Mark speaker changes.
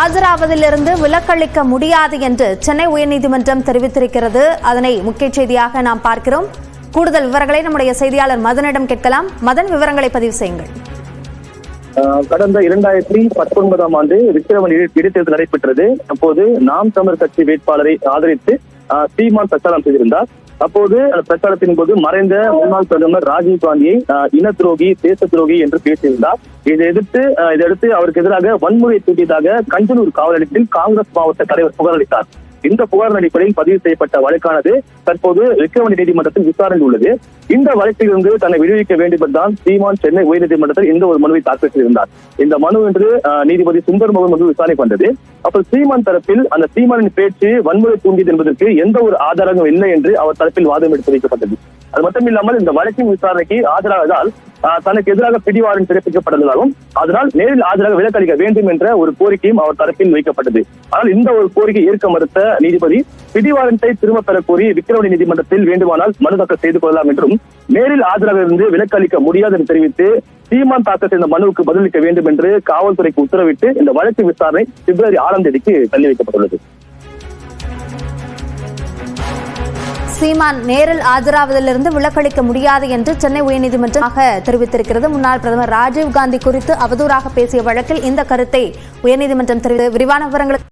Speaker 1: ஆஜராவதிலிருந்து விலக்களிக்க முடியாது என்று சென்னை உயர்நீதிமன்றம் தெரிவித்திருக்கிறது. அதனை முக்கிய செய்தியாக நாம் பார்க்கிறோம். கூடுதல் விவரங்களை நம்முடைய செய்தியாளர் மதனிடம் கேட்கலாம். மதன் விவரங்களை பதிவு செய்யுங்கள்.
Speaker 2: ஆஹ் கடந்த இரண்டாயிரத்தி பத்தொன்பதாம் ஆண்டு விக்கிரமன் இடைத்தேர்தல் நடைபெற்றது. அப்போது நாம் தமிழர் கட்சி வேட்பாளரை ஆதரித்து சீமான் பிரச்சாரம் செய்திருந்தார். அப்போது அந்த பிரச்சாரத்தின் போது மறைந்த முன்னாள் பிரதமர் ராஜீவ் காந்தியை இன துரோகி தேச துரோகி என்று பேசியிருந்தார். இதை எதிர்த்து ஆஹ் இதையடுத்து அவருக்கு எதிராக வன்முறை தூண்டியதாக கஞ்சனூர் காவல் நிலையத்தில் காங்கிரஸ் மாவட்ட தலைவர் புகாரளித்தார் இந்த புகார் அடிப்படையில் பதிவு செய்யப்பட்ட வழக்கானது தற்போது விக்கிரமணி நீதிமன்றத்தில் விசாரணை உள்ளது. இந்த வழக்கிலிருந்து தன்னை விடுவிக்க வேண்டும் என்றுதான் சீமான் சென்னை உயர்நீதிமன்றத்தில் இந்த ஒரு மனுவை தாக்கல் செய்திருந்தார் இந்த மனு என்று ஆஹ், நீதிபதி சுந்தர் மோகன் வந்து விசாரணை பண்ணது அப்ப சீமான் தரப்பில் அந்த சீமானின் பேச்சு வன்முறை தூண்டியது என்பதற்கு எந்த ஒரு ஆதாரமும் இல்லை என்று அவர் தரப்பில் வாதம் எடுத்து வைக்கப்பட்டது. அது மட்டுமில்லாமல் இந்த வழக்கின் விசாரணைக்கு ஆஜராவதால் தனக்கு எதிராக பிடிவாரன் பிறப்பிக்கப்பட்டதாகவும் அதனால் நேரில் ஆஜராக விலக்களிக்க வேண்டும் என்ற ஒரு கோரிக்கையும் அவர் தரப்பில் வைக்கப்பட்டது. ஆனால் இந்த ஒரு கோரிக்கை ஏற்க மறுத்த நீதிபதி பிடிவாரண்டை திரும்ப பெற கோரி விக்கிரவணி நீதிமன்றத்தில் வேண்டுமானால் மனு தாக்கல் செய்து கொள்ளலாம் என்றும் நேரில் ஆஜராக இருந்து விலக்களிக்க முடியாது என்று தெரிவித்து சீமான் தாக்கல் செய்த மனுவுக்கு பதிலளிக்க வேண்டும் என்று காவல்துறைக்கு உத்தரவிட்டு இந்த வழக்கு விசாரணை பிப்ரவரி ஆறாம் தேதிக்கு தள்ளி வைக்கப்பட்டுள்ளது.
Speaker 1: சீமான் நேரில் ஆஜராவதிலிருந்து விலக்களிக்க முடியாது என்று சென்னை உயர்நீதிமன்றமாக தெரிவித்திருக்கிறது. முன்னாள் பிரதமர் ராஜீவ் காந்தி குறித்து அவதூறாக பேசிய வழக்கில் இந்த கருத்தை உயர்நீதிமன்றம் தெரிவித்து விரிவான விவரங்களுக்கு